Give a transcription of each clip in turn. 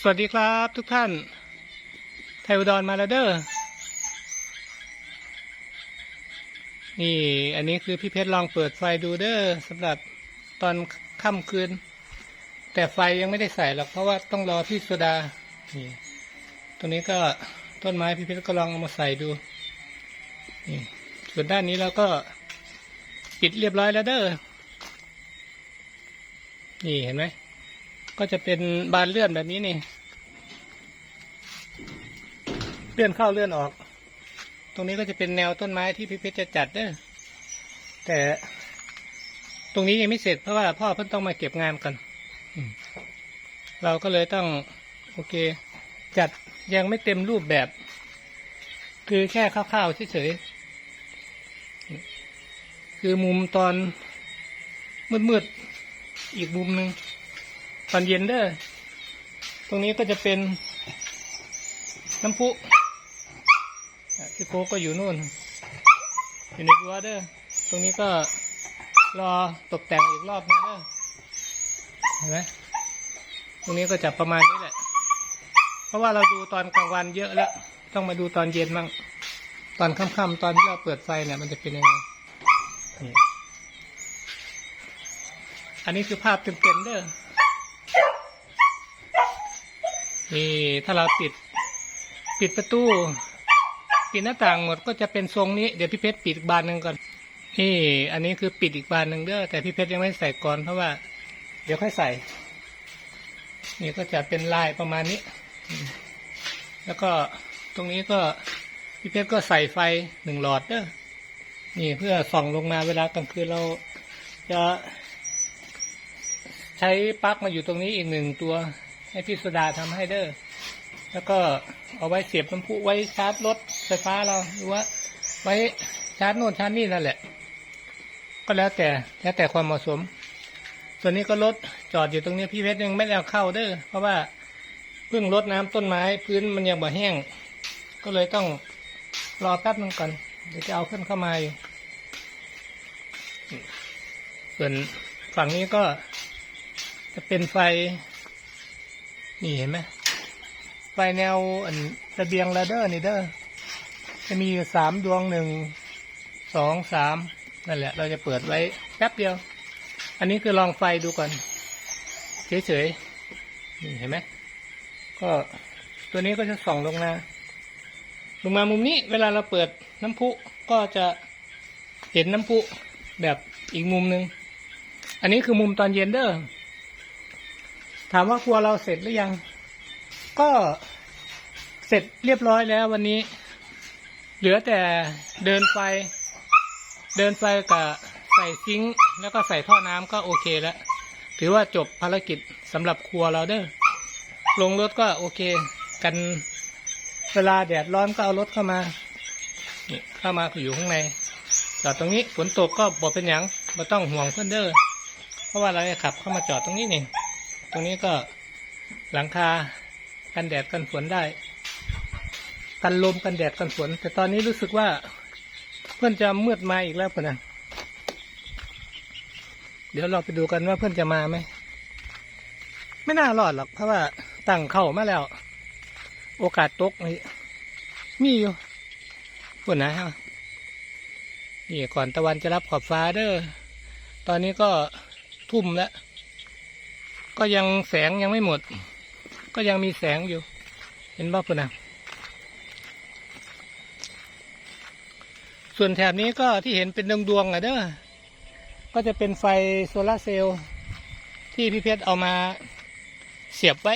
สวัสดีครับทุกท่าน ไทยอุดรมาแล้วเด้อ นี่ อันนี้คือพี่เพชรลองเปิดไฟดูเด้อสำหรับตอนค่ำคืน แต่ไฟยังไม่ได้ใส่หรอกเพราะว่าต้องรอพี่โซดา นี่ตรงนี้ก็ต้นไม้พี่เพชรก็ลองเอามาใส่ดู นี่ ส่วนด้านนี้เราก็ปิดเรียบร้อยแล้วเด้อ นี่เห็นไหม ก็จะเป็นบานเลื่อนแบบนี้นี่ เลื่อนเข้าเลื่อนออก ตรงนี้ก็จะเป็นแนวต้นไม้ที่พี่เพชรจะจัดเด้อแต่ตรงนี้ยังไม่เสร็จเพราะว่าพ่อเพิ่งต้องมาเก็บงานกันเราก็เลยต้อง โอเค จัดยังไม่เต็มรูปแบบ คือแค่คร่าวๆเฉยๆคือมุมตอนมืดๆอีกมุมหนึ่ง ตอนเย็นเด้อตรงนี้ก็จะเป็นน้ำพุพี่โก้ก็อยู่นู่น อยู่ในรั้วเด้อตรงนี้ก็รอตกแต่งอีกรอบนึงเด้อเห็นไหมตรงนี้ก็จะประมาณนี้แหละ เพราะว่าเราดูตอนกลางวันเยอะแล้ว ต้องมาดูตอนเย็นบ้างตอนค่ำๆตอนที่เราเปิดไฟเนี่ยมันจะเป็นยังไงอันนี้คือภาพเต็มๆเด้อ นี่ถ้าเราปิดปิดประตู ปิดหน้าต่างหมดก็จะเป็นทรงนี้เดี๋ยวพี่เพชรปิดอีกบานหนึ่งก่อนนี่อันนี้คือปิดอีกบานหนึ่งเด้อแต่พี่เพชรยังไม่ใส่ก่อนเพราะว่า เดี๋ยวค่อยใส่ นี่ก็จะเป็นลายประมาณนี้ แล้วก็ตรงนี้ก็พี่เพชรก็ใส่ไฟหนึ่งหลอดเด้อนี่เพื่อส่องลงมาเวลากลางคืนเราจะใช้ปลั๊กมาอยู่ตรงนี้อีกหนึ่งตัว ให้พี่สุดาทำให้เด้อแล้วก็เอาไว้เสียบน้ำพุไว้ชาร์จรถไฟฟ้าเราหรือว่า ไว้ชาร์จโน่นชาร์จนี่นั่นแหละ ก็แล้วแต่แล้วแต่ความเหมาะสม ส่วนนี้ก็รถจอดอยู่ตรงนี้พี่เพชรยังไม่ได้เอาเข้าเด้อเพราะว่าเพิ่งรดน้ำต้นไม้พื้นมันยังบ่แห้ง ก็เลยต้องรอแป๊บนึงก่อนเดี๋ยวจะเอาขึ้นเข้ามาอยู่ส่วนฝั่งนี้ก็จะเป็นไฟ นี่เห็นไหมไฟแนวอันระเบียงระเดอร์นี่เด้อจะมีสามดวงหนึ่งสองสามนั่นแหละ เราจะเปิดไว้แป๊บเดียว อันนี้คือลองไฟดูก่อน เฉยๆนี่เห็นไหมก็ตัวนี้ก็จะส่องลงมาลงมามุมนี้เวลาเราเปิดน้ำพุก็จะเห็นน้ำพุแบบอีกมุมหนึ่งอันนี้คือมุมตอนเย็นเด้อ ถามว่าครัวเราเสร็จหรือยัง ก็เสร็จเรียบร้อยแล้ววันนี้ เหลือแต่เดินไฟ เดินไฟกับใส่ซิงค์แล้วก็ใส่ท่อน้ำก็โอเคแล้ว ถือว่าจบภารกิจสำหรับครัวเราเด้อลงรถก็โอเค กันเวลาแดดร้อนก็เอารถเข้ามานี่เข้ามาอยู่ข้างในจอดตรงนี้ฝนตกก็บอกเป็นหยังไม่ต้องห่วงเพื่อนเด้อเพราะว่าเราจะขับเข้ามาจอดตรงนี้นี่ รงนี้ก็หลังคากันแดดกันฝนได้ กันลมกันแดดกันฝน แต่ตอนนี้รู้สึกว่าเพื่อนจะมืดมาอีกแล้วเพื่อนะเดี๋ยวเราไปดูกันว่าเพื่อนจะมาไหมไม่น่ารอดหรอกเพราะว่าตั้งเข้ามาแล้ว โอกาสตกนี่มีอยู่เพื่อนนะฮะนี่ก่อนตะวันจะรับขอบฟ้าเด้อตอนนี้ก็ทุ่มแล้ว ก็ยังแสงยังไม่หมด ก็ยังมีแสงอยู่ เห็นบ้าเพื่นนะส่วนแถบนี้ก็ที่เห็นเป็นดวงดวงๆอะเด้อ ก็จะเป็นไฟโซลาเซลล์ที่พี่เพชรเอามาเสียบไว้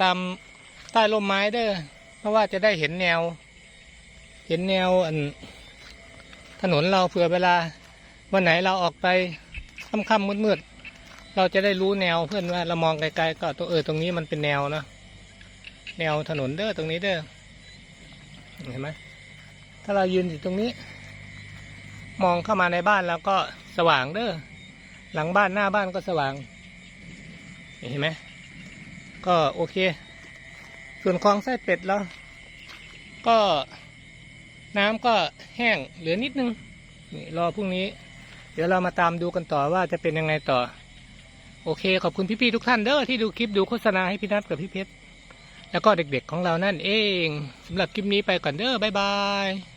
ตามใต้ร่มไม้เด้อ เพราะว่าจะได้เห็นแนว เห็นแนวอันถนนเราเผื่อเวลา วันไหนเราออกไปค่ำๆมืดๆ เราจะได้รู้แนวเพื่อนว่าเรามองไกลๆก็ตัวเออตรงนี้มันเป็นแนวเนาะแนวถนนเด้อตรงนี้เด้อเห็นไหมถ้าเรายืนอยู่ตรงนี้ มองเข้ามาในบ้านแล้วก็สว่างเด้อหลังบ้านหน้าบ้านก็สว่าง เห็นไหมก็โอเค ส่วนคลองไส้เป็ดแล้ว ก็น้ำก็แห้งเหลือนิดนึงนี่รอพรุ่งนี้ เดี๋ยวเรามาตามดูกันต่อว่าจะเป็นยังไงต่อ โอเค ขอบคุณพี่ๆทุกท่านเด้อที่ดูคลิปดูโฆษณาให้พี่นัทกับพี่เพชรแล้วก็เด็กๆของเรานั่นเองสำหรับคลิปนี้ไปก่อนเด้อบ๊ายบาย